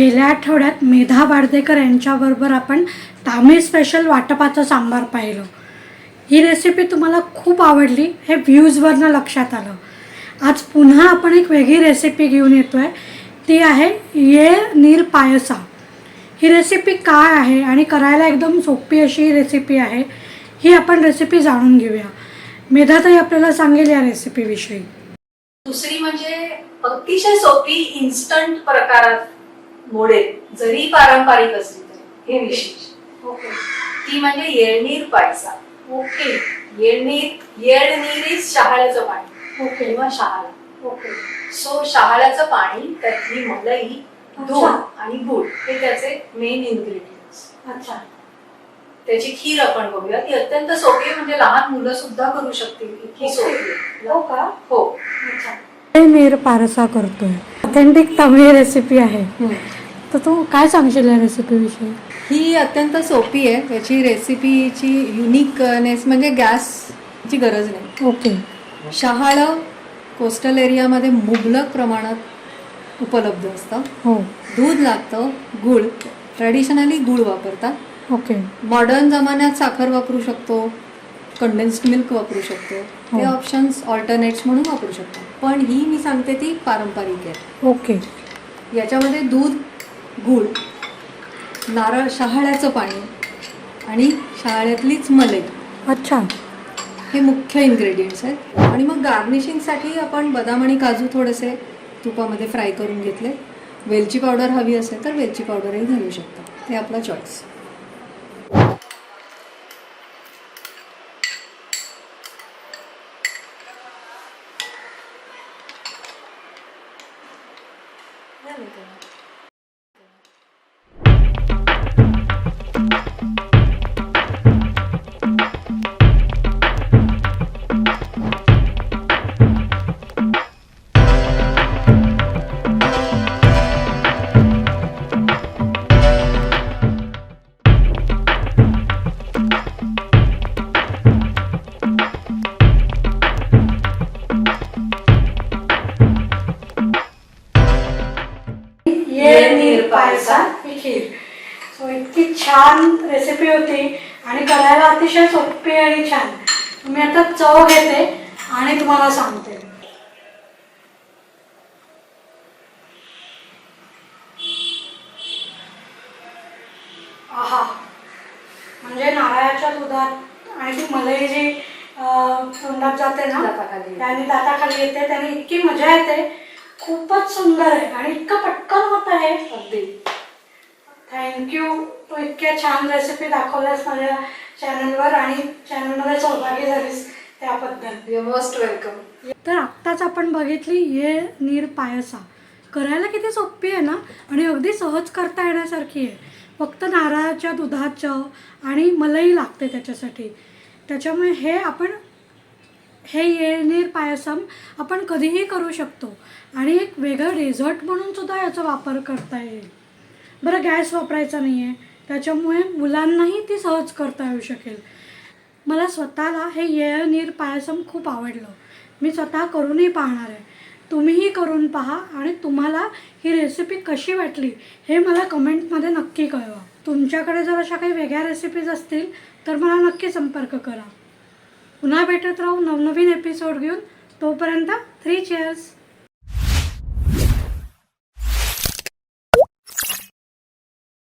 गेल्या आठवड्यात मेधा बारदेकर यांच्याबरोबर आपण तामिळ स्पेशल वाटपाचं सांबार पाहिलं. ही रेसिपी तुम्हाला खूप आवडली हे व्ह्यूजवरनं लक्षात आलं. आज पुन्हा आपण एक वेगळी रेसिपी घेऊन येतो आहे ती आहे ये नीर पायसा. ही रेसिपी काय आहे आणि करायला एकदम सोपी अशी ही रेसिपी आहे ही आपण रेसिपी जाणून घेऊया. मेधाताई आपल्याला सांगेल या रेसिपीविषयी दुसरी म्हणजे अतिशय सोपी इन्स्टंट प्रकारात मोडेल जरी पारंपरिक असली तरी. हे विशेष. ओके. ती म्हणजे येळनीर पायसा. ओके. येळनीर येळनीर इज शहाळ्याचं पाणी. ओके. किंवा शहाळा. ओके. सो शहाळ्याचं पाणी त्यातली मलाई दूध अच्छा. आणि गुळ हे त्याचे मेन इन्ग्रेडियंट्स अच्छा. त्याची खीर आपण बघूया. ती अत्यंत सोपी म्हणजे लहान मुलं सुद्धा करू शकतील इतकी सोपी. हो का? हो. अच्छा. नीर पारसा करतोय. ऑथेंटिक तमिळ रेसिपी आहे. तर तू काय सांगशील या रेसिपीविषयी ही अत्यंत सोपी आहे. याची रेसिपीची युनिकनेस म्हणजे गॅसची गरज नाही. ओके. शहाळं कोस्टल एरियामध्ये मुबलक प्रमाणात उपलब्ध असतं. हो. दूध लागतं गुळ. ट्रॅडिशनली गुळ वापरतात. ओके. मॉडर्न जमान्यात साखर वापरू शकतो. कंडेन्स्ड मिल्क वापरू शकतो. ते हो. ऑप्शन्स ऑल्टरनेट्स म्हणून वापरू शकतो. पण ही मी सांगते ती पारंपरिक आहे. ओके. याच्यामध्ये दूध गूळ नारळ शहाळ्याचं पाणी आणि शहाळ्यातलीच मलाई. अच्छा. हे मुख्य इन्ग्रेडियंट्स आहेत. आणि मग गार्निशिंगसाठी आपण बदाम आणि काजू थोडेसे तुपामध्ये फ्राय करून घेतले. वेलची पावडर हवी असेल तर वेलची पावडरही घालू शकता. हे आपला चॉईस ये पायसा ही खीर सो इतकी छान रेसिपी होती आणि करायला अतिशय सोपी आणि छान. मी आता चव घेते आणि तुम्हाला सांगते. आहा. म्हणजे नारळाच्या दुधात आणि ती मलाई जी तोंडात जाते ना दाताखाली. त्याने दाताखाली येते त्याने इतकी मजा येते. खूपच सुंदर आहे आणि इतकं आहे अगदी थँक्यू तू इतक्या छान रेसिपी दाखवल्यास माझ्या चॅनलवर आणि चॅनलमध्ये सहभागी झालीस त्याबद्दल. यू मोस्ट वेलकम तर आत्ताच आपण बघितली ये नीर पायसा. करायला किती सोपी आहे ना? आणि अगदी सहज करता येण्यासारखी आहे. फक्त नारळाच्या दुधाचं आणि मलाई लागते त्याच्यासाठी. त्याच्यामुळे हे आपण हे येळनीर पायसम आपण कधीही करू शकतो आणि एक वेगळं डेझर्ट म्हणून सुद्धा याचा वापर करता येईल. बरं गॅस वापरायचा नाही आहे त्याच्यामुळे मुलांनाही ती सहज करता येऊ शकेल. मला स्वतःला हे येळनीर पायसम खूप आवडलं. मी स्वतः करूनही पाहणार आहे. तुम्हीही करून पहा आणि तुम्हाला ही रेसिपी कशी वाटली हे मला कमेंटमध्ये नक्की कळवा. तुमच्याकडे जर अशा काही वेगळ्या रेसिपीज असतील तर मला नक्की संपर्क करा. पुन्हा भेटत राहू नवनवीन एपिसोड घेऊन. तोपर्यंत थ्री चेअर्स